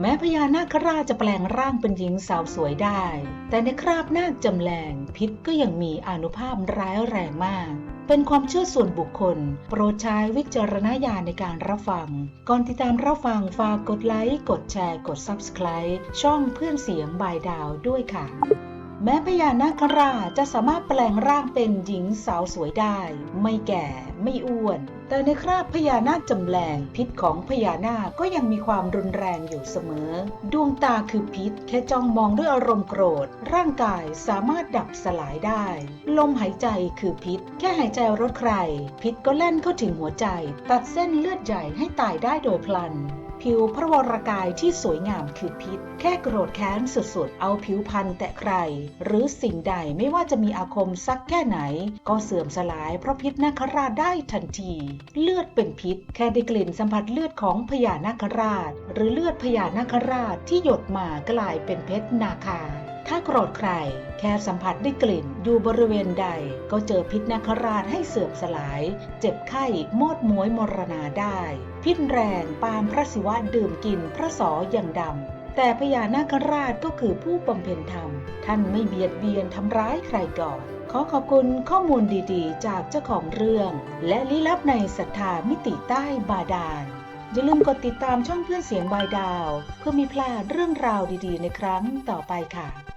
แม้พญานาคราชจะแปลงร่างเป็นหญิงสาวสวยได้ แต่ในคราบนาคจำแรงพิษก็ยังมีอนุภาพร้ายแรงมาก เป็นความเชื่อส่วนบุคคล โปรดใช้วิจารณญาณในการรับฟัง ก่อนติดตามรับฟังฝากกดไลค์ กดแชร์ กด Subscribe ช่องเพื่อนเสียงบายดาวด้วยค่ะแม้พญานาคราชจะสามารถแปลงร่างเป็นหญิงสาวสวยได้ ไม่แก่ ไม่อ้วน แต่ในคราบพญานาคจำแรงพิษของพญานาคก็ยังมีความรุนแรงอยู่เสมอ ดวงตาคือพิษ แค่จ้องมองด้วยอารมณ์โกรธ ร่างกายสามารถดับสลายได้ ลมหายใจคือพิษ แค่หายใจรถใคร พิษก็แล่นเข้าถึงหัวใจ ตัดเส้นเลือดใหญ่ให้ตายได้โดยพลันผิวพระวรกายที่สวยงามคือพิษ แค่โกรธแค้นสุดๆ เอาผิวพันแตะใคร หรือสิ่งใดไม่ว่าจะมีอาคมสักแค่ไหน ก็เสื่อมสลายเพราะพิษนาคราชได้ทันที เลือดเป็นพิษ แค่ได้กลิ่นสัมผัสเลือดของพญานาคราช หรือเลือดพญานาคราชที่หยดมากลายเป็นเพชรนาคา ถ้าโกรธใคร แค่สัมผัสได้กลิ่นอยู่บริเวณใด ก็เจอพิษนาคราชให้เสื่อมสลาย เจ็บไข้โมดม้วยมรณาได้ พิษแรงปานพระศิวะดื่มกินพระสออย่างดำแต่พญานาคราชก็คือผู้บำเพ็ญธรรม ท่านไม่เบียดเบียนทำร้ายใครก่อน ขอขอบคุณข้อมูลดีๆ จากเจ้าของเรื่อง และลี้ลับในศรัทธามิติใต้บาดาล อย่าลืมกดติดตามช่องเพื่อนเสียงบายดาว เพื่อมีพลาดเรื่องราวดีๆ ในครั้งต่อไปค่ะ